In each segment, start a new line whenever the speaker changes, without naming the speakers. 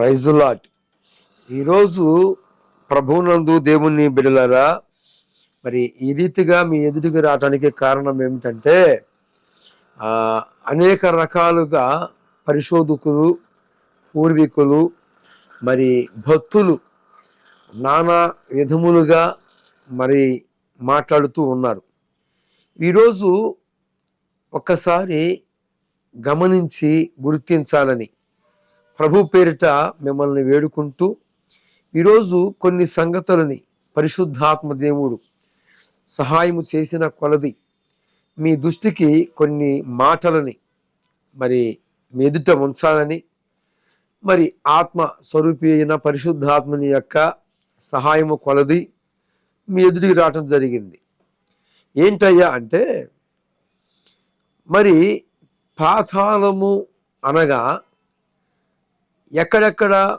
ప్రైజులాట్ ఈరోజు ప్రభునందు దేవుణ్ణి బిడలరా మరి ఈ రీతిగా మీ ఎదుటికి రావడానికి కారణం ఏమిటంటే అనేక రకాలుగా పరిశోధకులు పూర్వీకులు మరి భక్తులు నానా విధములుగా మరి మాట్లాడుతూ ఉన్నారు. ఈరోజు ఒక్కసారి గమనించి గుర్తించాలని ప్రభు పేరిట మిమ్మల్ని వేడుకుంటూ ఈరోజు కొన్ని సంగతులని పరిశుద్ధాత్మ దేవుడు సహాయము చేసిన కొలది మీ దృష్టికి కొన్ని మాటలని మరి మీ ఎదుట ఉంచాలని మరి ఆత్మ స్వరూపి అయిన పరిశుద్ధాత్మని యొక్క సహాయము కొలది మీ ఎదుటికి రావటం జరిగింది. ఏంటయ్యా అంటే మరి పాతాళము అనగా ఎక్కడెక్కడ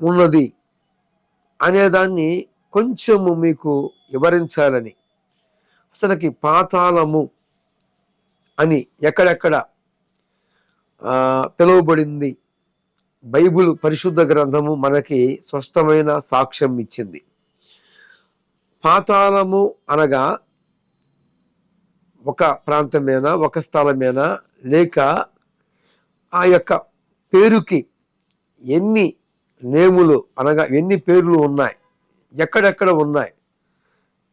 ఉన్నది అనేదాన్ని కొంచెము మీకు వివరించాలని. అసలుకి పాతాళము అని ఎక్కడెక్కడ పిలువబడింది? బైబిల్ పరిశుద్ధ గ్రంథము మనకి స్పష్టమైన సాక్ష్యం ఇచ్చింది. పాతాళము అనగా ఒక ప్రాంతమేనా ఒక స్థలమేనా లేక ఆ యొక్క పేరుకి ఎన్ని నేములు అనగా ఎన్ని పేర్లు ఉన్నాయి ఎక్కడెక్కడ ఉన్నాయి?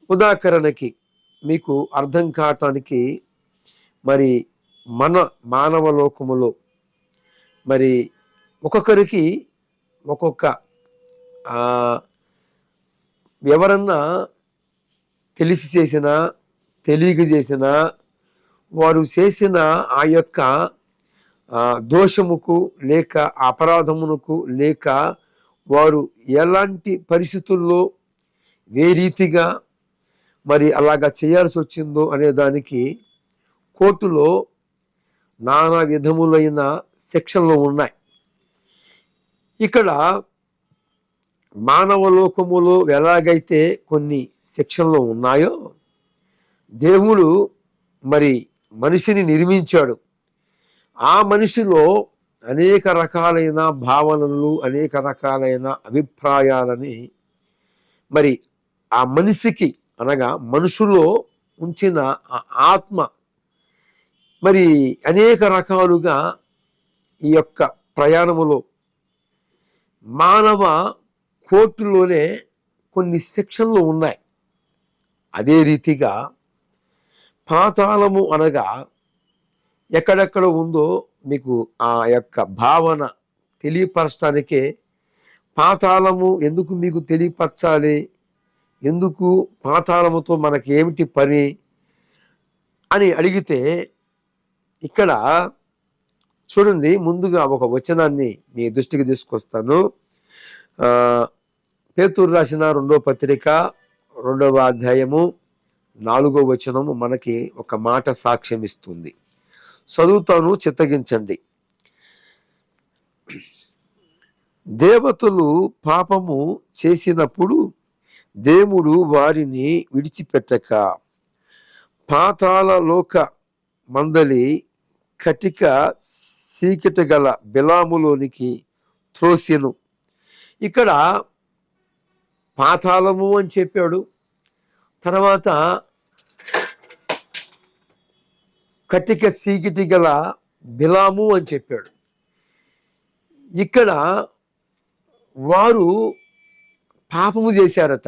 ఉదాహరణకి మీకు అర్థం కావటానికి మరి మన మానవ లోకములో మరి ఒక్కొక్కరికి ఒక్కొక్క ఎవరన్నా తెలిసి చేసినా తెలియక చేసినా వారు చేసిన ఆ యొక్క దోషముకు లేక అపరాధమునకు లేక వారు ఎలాంటి పరిస్థితుల్లో ఏ రీతిగా మరి అలాగా చేయాల్సి వచ్చిందో అనే దానికి కోర్టులో నానా విధములైన సెక్షన్లు ఉన్నాయి. ఇక్కడ మానవ లోకములో ఎలాగైతే కొన్ని సెక్షన్లు ఉన్నాయో దేవుడు మరి మనిషిని నిర్మించాడు. ఆ మనిషిలో అనేక రకాలైన భావనలు అనేక రకాలైన అభిప్రాయాలని మరి ఆ మనిషికి అనగా మనుషులో ఉంచిన ఆ ఆత్మ మరి అనేక రకాలుగా ఈ యొక్క ప్రయాణములో మానవ కోర్టులోనే కొన్ని సెక్షన్లు ఉన్నాయి. అదే రీతిగా పాతాళము అనగా ఎక్కడెక్కడ ఉందో మీకు ఆ యొక్క భావన తెలియపరచడానికే పాతాళము ఎందుకు మీకు తెలియపరచాలి? ఎందుకు పాతాళముతో మనకి ఏమిటి పని? అని అడిగితే ఇక్కడ చూడండి ముందుగా ఒక వచనాన్ని మీ దృష్టికి తీసుకొస్తాను. పేతూరు రాసిన రెండో పత్రిక రెండవ అధ్యాయము నాలుగో వచనము మనకి ఒక మాట సాక్ష్యం ఇస్తుంది చదువుతాను చిత్తగించండి. దేవతలు పాపము చేసినప్పుడు దేవుడు వారిని విడిచిపెట్టక పాతాల లోక మందలి కటిక సీకటి గల బిలాములోనికి త్రోసెను. ఇక్కడ పాతాళము అని చెప్పాడు. తర్వాత కటిక సీకిటి గల బిలాము అని చెప్పాడు. ఇక్కడ వారు పాపము చేశారట.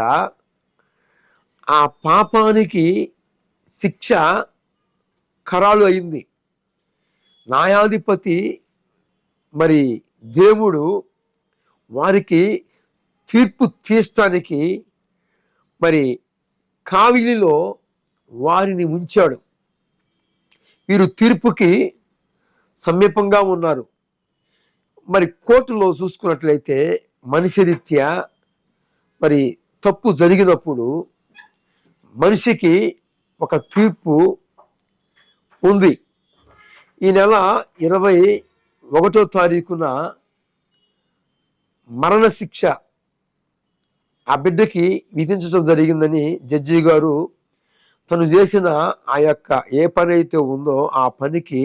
ఆ పాపానికి శిక్ష ఖరాలు అయింది. న్యాయాధిపతి మరి దేవుడు వారికి తీర్పు తీర్చడానికి మరి కావిలిలో వారిని ఉంచాడు. వీరు తీర్పుకి సమీపంగా ఉన్నారు. మరి కోర్టులో చూసుకున్నట్లయితే మనిషి రీత్యా మరి తప్పు జరిగినప్పుడు మనిషికి ఒక తీర్పు ఉంది. ఈ నెల ఇరవై ఒకటో తారీఖున మరణశిక్ష ఆ బిడ్డకి విధించడం జరిగిందని జడ్జి గారు తను చేసిన ఆ యొక్క ఏ పని అయితే ఉందో ఆ పనికి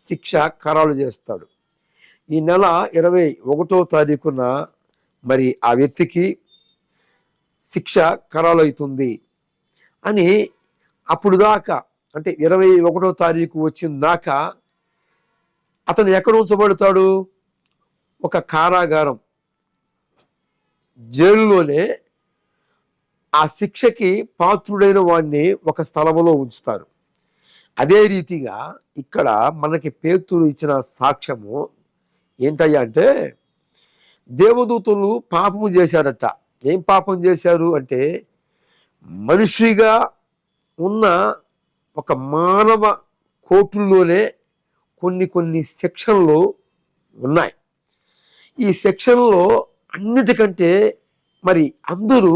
శిక్ష ఖరారు చేస్తాడు. ఈ నెల ఇరవై ఒకటో తారీఖున మరి ఆ వ్యక్తికి శిక్ష ఖరాలవుతుంది అని అప్పుడు దాకా అంటే ఇరవై ఒకటో తారీఖు వచ్చిన దాకా అతను ఎక్కడ ఉంచబడతాడు? ఒక కారాగారం జైలులోనే ఆ శిక్షకి పాత్రుడైన వాడిని ఒక స్థలంలో ఉంచుతారు. అదే రీతిగా ఇక్కడ మనకి పేతురు ఇచ్చిన సాక్ష్యము ఏంటయ్యా అంటే దేవదూతలు పాపము చేశారట. ఏం పాపం చేశారు అంటే మనిషిగా ఉన్న ఒక మానవ కోర్టుల్లోనే కొన్ని కొన్ని సెక్షన్లు ఉన్నాయి. ఈ సెక్షన్లో అన్నిటికంటే మరి అందరూ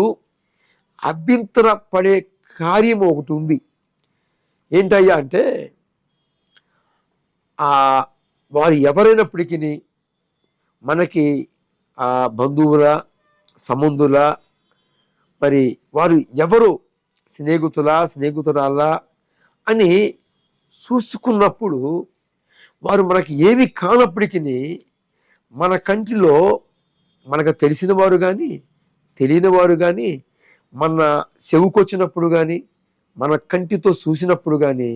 అభ్యంతర పడే కార్యం ఒకటి ఉంది. ఏంటయ్యా అంటే వారు ఎవరైనప్పటికీ మనకి ఆ బంధువుల సంబంధుల మరి వారు ఎవరు స్నేహితుల స్నేహితురాల అని చూసుకున్నప్పుడు వారు మనకి ఏమి కానప్పటికీ మన కంటిలో మనకు తెలిసిన వారు కానీ తెలియని వారు కానీ మన చెవుకొచ్చినప్పుడు కానీ మన కంటితో చూసినప్పుడు కానీ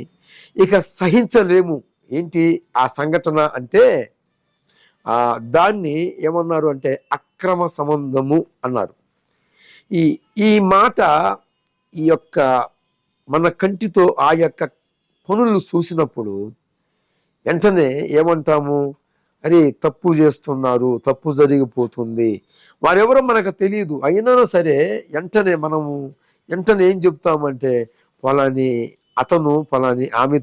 ఇక సహించలేము. ఏంటి? ఆ సంఘటన అంటే దాన్ని ఏమన్నారు అంటే అక్రమ సంబంధము అన్నారు. ఈ ఈ మాట ఈ యొక్క మన కంటితో ఆ యొక్క పనులు చూసినప్పుడు వెంటనే ఏమంటాము? అని తప్పు చేస్తున్నారు తప్పు జరిగిపోతుంది. వారెవరో మనకు తెలియదు అయినా సరే వెంటనే మనము వెంటనే ఏం చెప్తామంటే పలాని అతను పలాని ఆమెతో